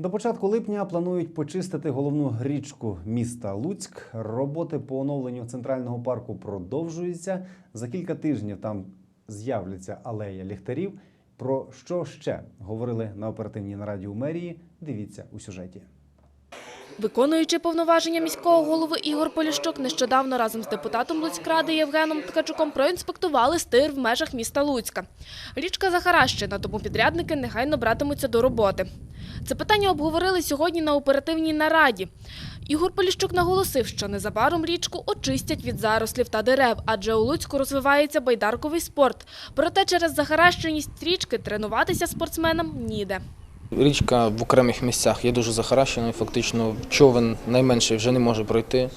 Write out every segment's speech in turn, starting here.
До початку липня планують почистити головну річку міста Луцьк. Роботи по оновленню центрального парку продовжуються. За кілька тижнів там з'являться алея ліхтарів. Про що ще говорили на оперативній нараді у мерії? Дивіться у сюжеті. Виконуючи повноваження міського голови Ігор Поліщук нещодавно разом з депутатом Луцькради Євгеном Ткачуком проінспектували стир в межах міста Луцька. Річка захаращена, тому підрядники негайно братимуться до роботи. Це питання обговорили сьогодні на оперативній нараді. Ігор Поліщук наголосив, що незабаром річку очистять від зарослів та дерев, адже у Луцьку розвивається байдарковий спорт. Проте через захаращеність річки тренуватися спортсменам ніде. Річка в окремих місцях є дуже захаращеною, фактично човен найменший вже не може пройти.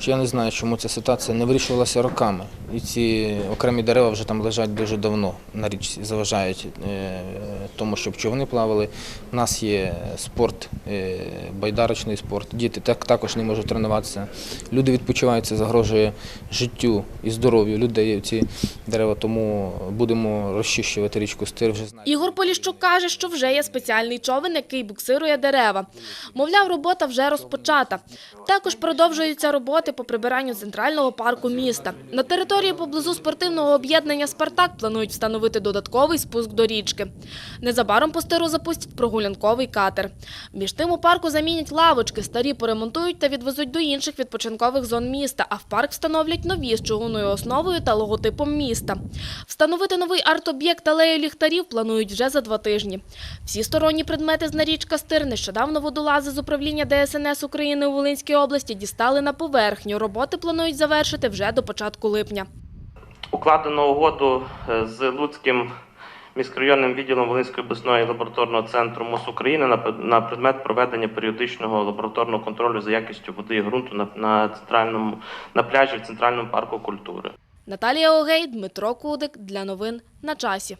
Я не знаю, чому ця ситуація не вирішувалася роками. І ці окремі дерева вже там лежать дуже давно на річці, заважають е, тому, щоб човни плавали. У нас є спорт, е, байдарочний спорт. Діти так, також не можуть тренуватися. Люди відпочивають, це загрожує життю і здоров'ю людей ці дерева, тому будемо розчищувати річку стир. Вже. Ігор Поліщук каже, що вже є спеціальний човен, який буксирує дерева. Мовляв, робота вже розпочата. Також продовжуються роботи по прибиранню центрального парку міста. На території поблизу спортивного об'єднання «Спартак» планують встановити додатковий спуск до річки. Незабаром по стиру запустять прогулянковий катер. Між тим у парку замінять лавочки, старі поремонтують та відвезуть до інших відпочинкових зон міста, а в парк встановлять нові з чугунною основою та логотипом міста. Встановити новий арт-об'єкт алею ліхтарів планують вже за два тижні. Всі сторонні предмети з нарічка Стир нещодавно водолази з управління ДСНС України у Волинській області дістали на поверхню. Роботи планують завершити вже до початку липня. Укладено угоду е, з Луцьким міськрайонним відділом Волинської обласної лабораторного центру МОЗ України на предмет проведення періодичного лабораторного контролю за якістю води і ґрунту на, на центральному на пляжі в центральному парку культури. Наталія Огей, Дмитро Кудик для новин на часі.